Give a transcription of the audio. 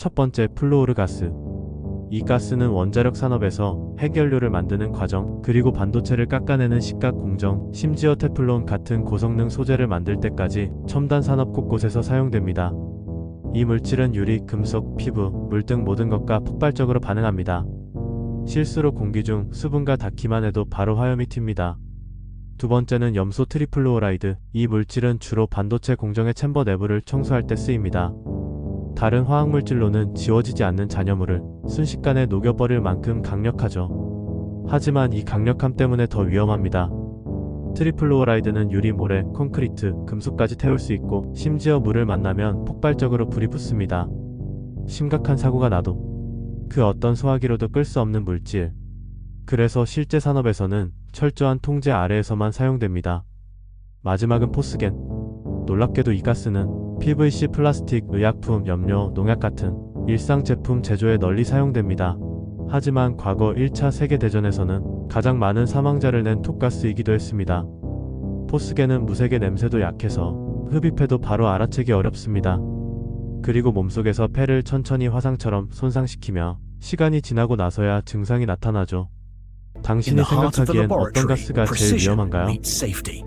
첫 번째 플로우르 가스. 이 가스는 원자력 산업에서 핵연료를 만드는 과정, 그리고 반도체를 깎아내는 식각 공정, 심지어 테플론 같은 고성능 소재를 만들 때까지 첨단 산업 곳곳에서 사용됩니다. 이 물질은 유리, 금속, 피부, 물 등 모든 것과 폭발적으로 반응합니다. 실수로 공기 중 수분과 닿기만 해도 바로 화염이 튑니다. 두 번째는 염소 트리플로어라이드. 이 물질은 주로 반도체 공정의 챔버 내부를 청소할 때 쓰입니다. 다른 화학물질로는 지워지지 않는 잔여물을 순식간에 녹여버릴 만큼 강력하죠. 하지만 이 강력함 때문에 더 위험합니다. 트리플로어라이드는 유리, 모래, 콘크리트, 금속까지 태울 수 있고 심지어 물을 만나면 폭발적으로 불이 붙습니다. 심각한 사고가 나도 그 어떤 소화기로도 끌 수 없는 물질. 그래서 실제 산업에서는 철저한 통제 아래에서만 사용됩니다. 마지막은 포스겐. 놀랍게도 이 가스는 PVC, 플라스틱, 의약품, 염료, 농약 같은 일상 제품 제조에 널리 사용됩니다. 하지만 과거 1차 세계대전에서는 가장 많은 사망자를 낸 톡가스이기도 했습니다. 포스겐은 무색의 냄새도 약해서 흡입해도 바로 알아채기 어렵습니다. 그리고 몸속에서 폐를 천천히 화상처럼 손상시키며 시간이 지나고 나서야 증상이 나타나죠. 당신이 생각하기엔 어떤 가스가 제일 위험한가요?